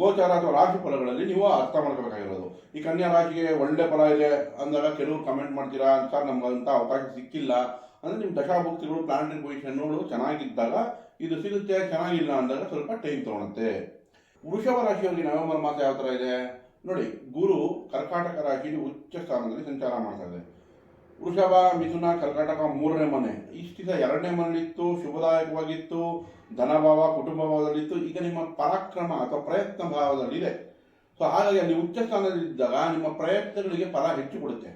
ಗೋಚಾರ ಅಥವಾ ರಾಶಿ ಫಲಗಳಲ್ಲಿ ನೀವು ಅರ್ಥ ಮಾಡ್ಕೋಬೇಕಾಗಿರೋದು. ಈ ಕನ್ಯಾ ರಾಶಿಗೆ ಒಳ್ಳೆ ಫಲ ಇದೆ ಅಂದಾಗ ಕೆಲವರು ಕಮೆಂಟ್ ಮಾಡ್ತೀರಾ ಅಂತ ನಮ್ಗೆ ಅವಕಾಶ ಸಿಕ್ಕಿಲ್ಲ. ಅಂದ್ರೆ ನಿಮ್ಮ ದಶಾಭುಕ್ತಿಗಳು ಪ್ಲಾನೆಟರಿ ಪೊಸಿಷನ್ಗಳು ಚೆನ್ನಾಗಿದ್ದಾಗ ಇದು ಸಿಗುತ್ತೆ, ಚೆನ್ನಾಗಿಲ್ಲ ಅಂದಾಗ ಸ್ವಲ್ಪ ಟೈಮ್ ತಗೊಳುತ್ತೆ. ವೃಷಭ ರಾಶಿಯವರಿಗೆ ನವೆಂಬರ್ ಮಾಸ ಯಾವ ಥರ ಇದೆ? ನೋಡಿ, ಗುರು ಕರ್ಕಾಟಕ ರಾಶಿಯಲ್ಲಿ ಉಚ್ಚ ಸ್ಥಾನದಲ್ಲಿ ಸಂಚಾರ ಮಾಡ್ತಾ ಇದೆ. ವೃಷಭ, ಮಿಥುನ, ಕರ್ಕಾಟಕ ಮೂರನೇ ಮನೆ. ಇಷ್ಟಿದ ಎರಡನೇ ಮನೆಯಲ್ಲಿತ್ತು, ಶುಭದಾಯಕವಾಗಿತ್ತು. ಧನಭಾವ ಕುಟುಂಬ ಭಾವದಲ್ಲಿತ್ತು ಈಗ ನಿಮ್ಮ ಪರಾಕ್ರಮ ಅಥವಾ ಪ್ರಯತ್ನ ಭಾವದಲ್ಲಿದೆ ಸೊ ಹಾಗಾಗಿ ಅಲ್ಲಿ ಉಚ್ಚ ಸ್ಥಾನದಲ್ಲಿದ್ದಾಗ ನಿಮ್ಮ ಪ್ರಯತ್ನಗಳಿಗೆ ಫಲ ಹೆಚ್ಚು ಕೊಡುತ್ತೆ.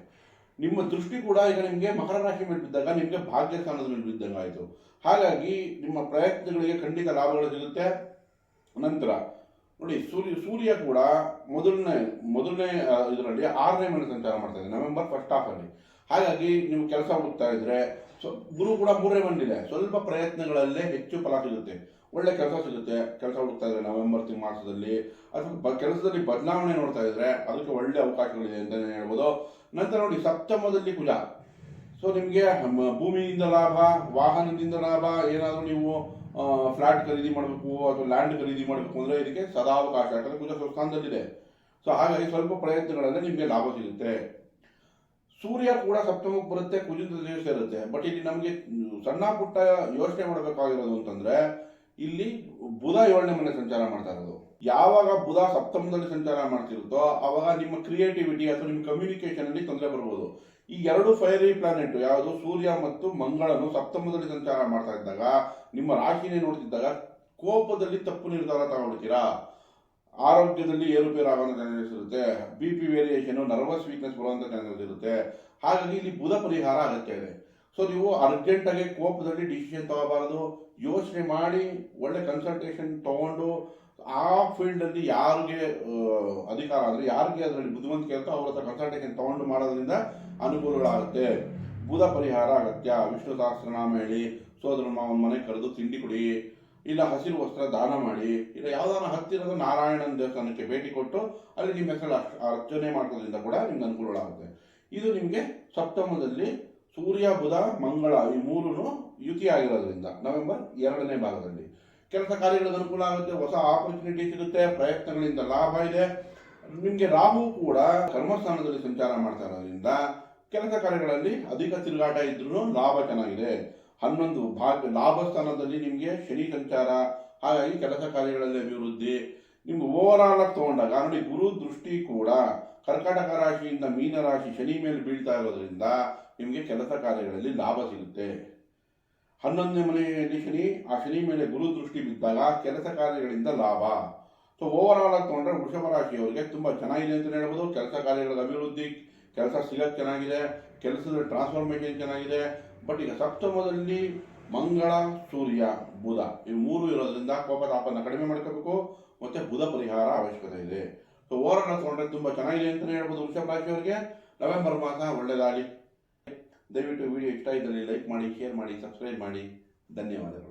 ನಿಮ್ಮ ದೃಷ್ಟಿ ಕೂಡ ಈಗ ನಿಮಗೆ ಮಕರ ರಾಶಿ ಮೇಲೆ ಬಿದ್ದಾಗ ನಿಮಗೆ ಭಾಗ್ಯ ಸ್ಥಾನದಲ್ಲಿ ಆಯಿತು. ಹಾಗಾಗಿ ನಿಮ್ಮ ಪ್ರಯತ್ನಗಳಿಗೆ ಖಂಡಿತ ಲಾಭಗಳು ಸಿಗುತ್ತೆ. ನಂತರ, ನೋಡಿ, ಸೂರ್ಯ ಸೂರ್ಯ ಕೂಡ ಮೊದಲನೇ ಮೊದಲನೇ ಇದರಲ್ಲಿ ಆರನೇ ಮನೆ ಸಂಚಾರ ಮಾಡ್ತಾ ಇದೆ. ನವೆಂಬರ್ ಫಸ್ಟ್ ಹಾಫಲ್ಲಿ ಹಾಗಾಗಿ ನೀವು ಕೆಲಸ ಹುಡುಕ್ತಾ ಇದ್ರೆ ಗುರು ಕೂಡ ಮೂರೇ ಬಂದಿದೆ ಸ್ವಲ್ಪ ಪ್ರಯತ್ನಗಳಲ್ಲೇ ಹೆಚ್ಚು ಫಲ ಸಿಗುತ್ತೆ. ಒಳ್ಳೆ ಕೆಲಸ ಸಿಗುತ್ತೆ. ಕೆಲಸ ಹುಡುಕ್ತಾ ಇದ್ರೆ ನವೆಂಬರ್ ತಿಂಗ್ ಮಾಸದಲ್ಲಿ ಅಥವಾ ಕೆಲಸದಲ್ಲಿ ಬದಲಾವಣೆ ನೋಡ್ತಾ ಇದ್ರೆ ಅದಕ್ಕೆ ಒಳ್ಳೆ ಅವಕಾಶಗಳಿದೆ ಅಂತಲೇ ಹೇಳ್ಬೋದು. ನಂತರ ನೋಡಿ, ಸಪ್ತಮದಲ್ಲಿ ಕುಜ ಸೊ, ನಿಮಗೆ ಭೂಮಿಯಿಂದ ಲಾಭ, ವಾಹನದಿಂದ ಲಾಭ, ಏನಾದರೂ ನೀವು ಫ್ಲಾಟ್ ಖರೀದಿ ಮಾಡಬೇಕು ಅಥವಾ ಲ್ಯಾಂಡ್ ಖರೀದಿ ಮಾಡಬೇಕು ಅಂದರೆ ಇದಕ್ಕೆ ಸದಾವಕಾಶ. ಯಾಕಂದರೆ ಕುಜ ಸ್ವಸ್ಥಾನದಲ್ಲಿದೆ ಸೊ, ಹಾಗಾಗಿ ಸ್ವಲ್ಪ ಪ್ರಯತ್ನಗಳಲ್ಲಿ ನಿಮಗೆ ಲಾಭ ಸಿಗುತ್ತೆ. ಸೂರ್ಯ ಕೂಡ ಸಪ್ತಮಕ್ಕೆ ಬರುತ್ತೆ ಕುಜದ ದಿವಸ ಇರುತ್ತೆ. ಬಟ್ ಇಲ್ಲಿ ನಮಗೆ ಸಣ್ಣ ಪುಟ್ಟ ಯೋಚನೆ ಮಾಡಬೇಕಾಗಿರೋದು ಅಂತಂದ್ರೆ, ಇಲ್ಲಿ ಬುಧ ಏಳನೇ ಮನೆ ಸಂಚಾರ ಮಾಡ್ತಾ ಇರೋದು. ಯಾವಾಗ ಬುಧ ಸಪ್ತಮದಲ್ಲಿ ಸಂಚಾರ ಮಾಡ್ತಿರುತ್ತೋ, ಅವಾಗ ನಿಮ್ಮ ಕ್ರಿಯೇಟಿವಿಟಿ ಅಥವಾ ನಿಮ್ಮ ಕಮ್ಯುನಿಕೇಶನ್ ಅಲ್ಲಿ ತೊಂದರೆ ಬರ್ಬೋದು. ಈ ಎರಡು ಫೈರಿ ಪ್ಲಾನೆಟ್ ಯಾವುದು ಸೂರ್ಯ ಮತ್ತು ಮಂಗಳನು ಸಪ್ತಮದಲ್ಲಿ ಸಂಚಾರ ಮಾಡ್ತಾ ಇದ್ದಾಗ, ನಿಮ್ಮ ರಾಶಿನೇ ನೋಡ್ತಿದ್ದಾಗ, ಕೋಪದಲ್ಲಿ ತಪ್ಪು ನಿರ್ಧಾರ ತಗೊಳ್ತೀರಾ? ಆರೋಗ್ಯದಲ್ಲಿ ಏರುಪೇರು ಆಗುವಂತ ಚಾನ್ಸಸ್ ಇರುತ್ತೆ. B P variation nervous weakness ಬರುವಂಥ ಚಾನ್ಸಸ್ ಇರುತ್ತೆ. ಹಾಗಾಗಿ ಇಲ್ಲಿ ಬುಧ ಪರಿಹಾರ ಅಗತ್ಯ ಇದೆ. ಸೊ ನೀವು ಅರ್ಜೆಂಟಾಗಿ ಕೋಪದಲ್ಲಿ ಡಿಸಿಷನ್ ತಗೋಬಾರದು. ಯೋಚನೆ ಮಾಡಿ, ಒಳ್ಳೆ ಕನ್ಸಲ್ಟೇಷನ್ ತಗೊಂಡು, ಆ ಫೀಲ್ಡಲ್ಲಿ ಯಾರಿಗೆ ಅಧಿಕಾರ ಅಂದರೆ ಯಾರಿಗೆ ಅದರಲ್ಲಿ ಬುದ್ಧಿವಂತಿಕೆ ಇರುತ್ತೋ ಅವ್ರ ಹತ್ರ ಕನ್ಸಲ್ಟೇಷನ್ ತಗೊಂಡು ಮಾಡೋದ್ರಿಂದ ಅನುಕೂಲಗಳಾಗುತ್ತೆ. ಬುಧ ಪರಿಹಾರ ಅಗತ್ಯ. ವಿಷ್ಣು ಸಹಸ್ರನಾಮ ಹೇಳಿ. ಸೋದರ ಮಾವನ ಮನೆ ಕರೆದು ತಿಂಡಿ ಕೊಡಿ. ಇಲ್ಲ ಹಸಿರು ವಸ್ತ್ರ ದಾನ ಮಾಡಿ, ಇಲ್ಲ ಯಾವ್ದಾನ ಹತ್ತಿರದ ನಾರಾಯಣನ ದೇವಸ್ಥಾನಕ್ಕೆ ಭೇಟಿ ಕೊಟ್ಟು ಅಲ್ಲಿ ನಿಮ್ಮ ಹೆಸರು ಅರ್ಚ- ಅರ್ಚನೆ ಮಾಡೋದ್ರಿಂದ ಕೂಡ ನಿಮ್ಗೆ ಅನುಕೂಲಗಳಾಗುತ್ತೆ ಇದು ನಿಮಗೆ ಸಪ್ತಮದಲ್ಲಿ ಸೂರ್ಯ, ಬುಧ, ಮಂಗಳ ಈ ಮೂರೂ ಯುತಿ ಆಗಿರೋದ್ರಿಂದ ನವೆಂಬರ್ ಎರಡನೇ ಭಾಗದಲ್ಲಿ. ಕೆಲಸ ಕಾರ್ಯಗಳಿಗೆ ಅನುಕೂಲ ಆಗುತ್ತೆ, ಹೊಸ ಆಪರ್ಚುನಿಟಿ ಸಿಗುತ್ತೆ, ಪ್ರಯತ್ನಗಳಿಂದ ಲಾಭ ಇದೆ. ನಿಮಗೆ ರಾಹು ಕೂಡ ಕರ್ಮಸ್ಥಾನದಲ್ಲಿ ಸಂಚಾರ ಮಾಡ್ತಾ ಇರೋದ್ರಿಂದ ಕೆಲಸ ಕಾರ್ಯಗಳಲ್ಲಿ ಅಧಿಕ ತಿರುಗಾಟ ಇದ್ರೂ ಲಾಭ ಚೆನ್ನಾಗಿದೆ. ಹನ್ನೊಂದು ಭಾಗ ಲಾಭ ಸ್ಥಾನದಲ್ಲಿ ನಿಮಗೆ ಶನಿ ಸಂಚಾರ, ಹಾಗಾಗಿ ಕೆಲಸ ಕಾರ್ಯಗಳಲ್ಲಿ ಅಭಿವೃದ್ಧಿ. ನಿಮ್ಗೆ ಓವರ್ ಆಲ್ ಆಗಿ ತಗೊಂಡಾಗ ನೋಡಿ ಗುರು ದೃಷ್ಟಿ ಕೂಡ ಕರ್ಕಾಟಕ ರಾಶಿಯಿಂದ ಮೀನ ರಾಶಿ ಶನಿ ಮೇಲೆ ಬೀಳ್ತಾ ಇರೋದ್ರಿಂದ ನಿಮಗೆ ಕೆಲಸ ಕಾರ್ಯಗಳಲ್ಲಿ ಲಾಭ ಸಿಗುತ್ತೆ. ಹನ್ನೊಂದನೇ ಮನೆಯಲ್ಲಿ ಶನಿ, ಆ ಶನಿ ಮೇಲೆ ಗುರು ದೃಷ್ಟಿ ಬಿದ್ದಾಗ ಕೆಲಸ ಕಾರ್ಯಗಳಿಂದ ಲಾಭ. ಸೊ ಓವರ್ ಆಲ್ ಆಗಿ ತಗೊಂಡ್ರೆ ವೃಷಭ ರಾಶಿಯವರಿಗೆ ತುಂಬ ಚೆನ್ನಾಗಿದೆ ಅಂತ ಹೇಳ್ಬೋದು. ಕೆಲಸ ಕಾರ್ಯಗಳ ಅಭಿವೃದ್ಧಿ, ಕೆಲಸ ಸಿಗೋದು ಚೆನ್ನಾಗಿದೆ. ಕೆಲಸದ ಟ್ರಾನ್ಸ್ಫಾರ್ಮೇಶನ್ ಚೆನ್ನಾಗಿದೆ. ಬಟ್ ಈಗ ಸಪ್ತಮದಲ್ಲಿ ಮಂಗಳ, ಸೂರ್ಯ, ಬುಧ ಈ ಮೂರು ಇರೋದ್ರಿಂದ ಕೋಪ ತಾಪನ ಕಡಿಮೆ ಮಾಡ್ಕೋಬೇಕು. ಮತ್ತೆ ಬುಧ ಪರಿಹಾರ ಅವಶ್ಯಕತೆ ಇದೆ. ಸೊ ಓವರಾಲ್ ತಗೊಂಡ್ರೆ ತುಂಬಾ ಚೆನ್ನಾಗಿದೆ ಅಂತಲೇ ಹೇಳ್ಬೋದು ವೃಷಭ ರಾಶಿಯವರಿಗೆ ನವೆಂಬರ್ ಮಾಸ ಒಳ್ಳೆಯದಾಗಲಿ ದಯವಿಟ್ಟು ವಿಡಿಯೋ ಇಷ್ಟ ಇದ್ದಲ್ಲಿ ಲೈಕ್ ಮಾಡಿ ಶೇರ್ ಮಾಡಿ ಸಬ್ಸ್ಕ್ರೈಬ್ ಮಾಡಿ. ಧನ್ಯವಾದಗಳು.